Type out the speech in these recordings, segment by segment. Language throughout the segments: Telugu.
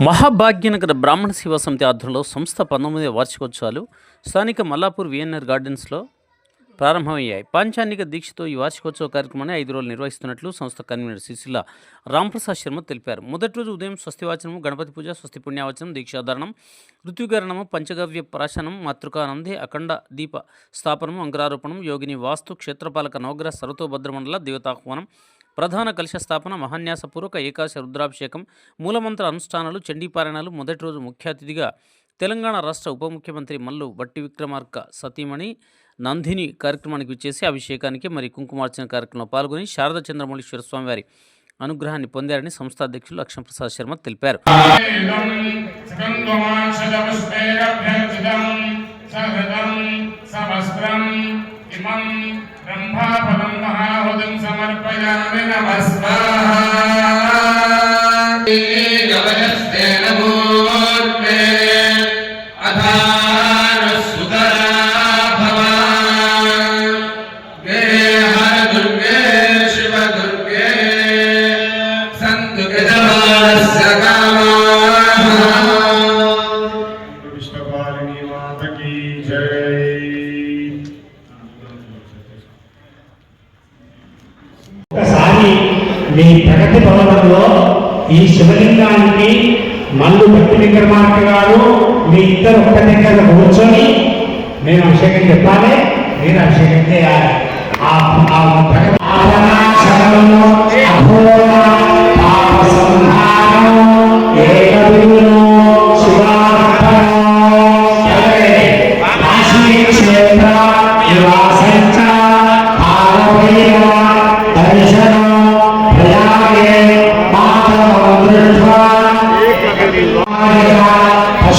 మహాభాగ్యనగర బ్రాహ్మణ శివ సమితి ఆధ్వర్యంలో సంస్థ పంతొమ్మిది వార్షికోత్సవాలు స్థానిక మల్లాపూర్ విఎన్ఆర్ గార్డెన్స్లో ప్రారంభమయ్యాయి. పాంచానిక దీక్షతో ఈ వార్షికోత్సవ కార్యక్రమాన్ని ఐదు రోజులు నిర్వహిస్తున్నట్లు సంస్థ కన్వీనర్ సిసిల రాంప్రసాద్ శర్మ తెలిపారు. మొదటి రోజు ఉదయం స్వస్తివాచనము గణపతి పూజ స్వస్తి పుణ్యావచనం దీక్షాధారణం ఋతుగరణము పంచగవ్య ప్రాశనం మాతృకానందే అఖండ దీప స్థాపనం అంకురారోపణం యోగిని వాస్తు క్షేత్రపాలక నవగ్రహ సర్వతోభద్రమండల దేవతాహ్వానం ప్రధాన కలశ స్థాపన మహాన్యాసపూర్వక ఏకాశ రుద్రాభిషేకం మూలమంత్ర అనుష్ఠానాలు చండీపారాయణాలు మొదటి రోజు ముఖ్య అతిథిగా తెలంగాణ రాష్ట్ర ఉప ముఖ్యమంత్రి మల్లు బట్టి విక్రమార్క సతీమణి నందిని కార్యక్రమానికి విచ్చేసి అభిషేకానికి మరి కుంకుమార్చన కార్యక్రమంలో పాల్గొని శారద చంద్రమౌళీశ్వర స్వామి వారి అనుగ్రహాన్ని పొందారని సంస్థ అధ్యక్షులు లక్ష్మణ్ ప్రసాద్ శర్మ తెలిపారు. సహృదం ఇమం బ్రహ్మాఫలం మహాహుదం సమర్పయామి నమస్వాహ మీ ప్రగతి భవనంలో ఈ శివలింగానికి మల్లు భక్తి విక్రమార్క గారు మీ ఇద్దరు ఒక్క దగ్గర కూర్చొని నేను అభిషేకం చెప్పాలి మీరు అభిషేకం చేయాలి. ఆ ప్రగతి శివార్పణం, క్షేత్ర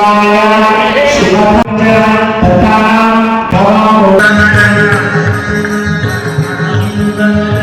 Thank you.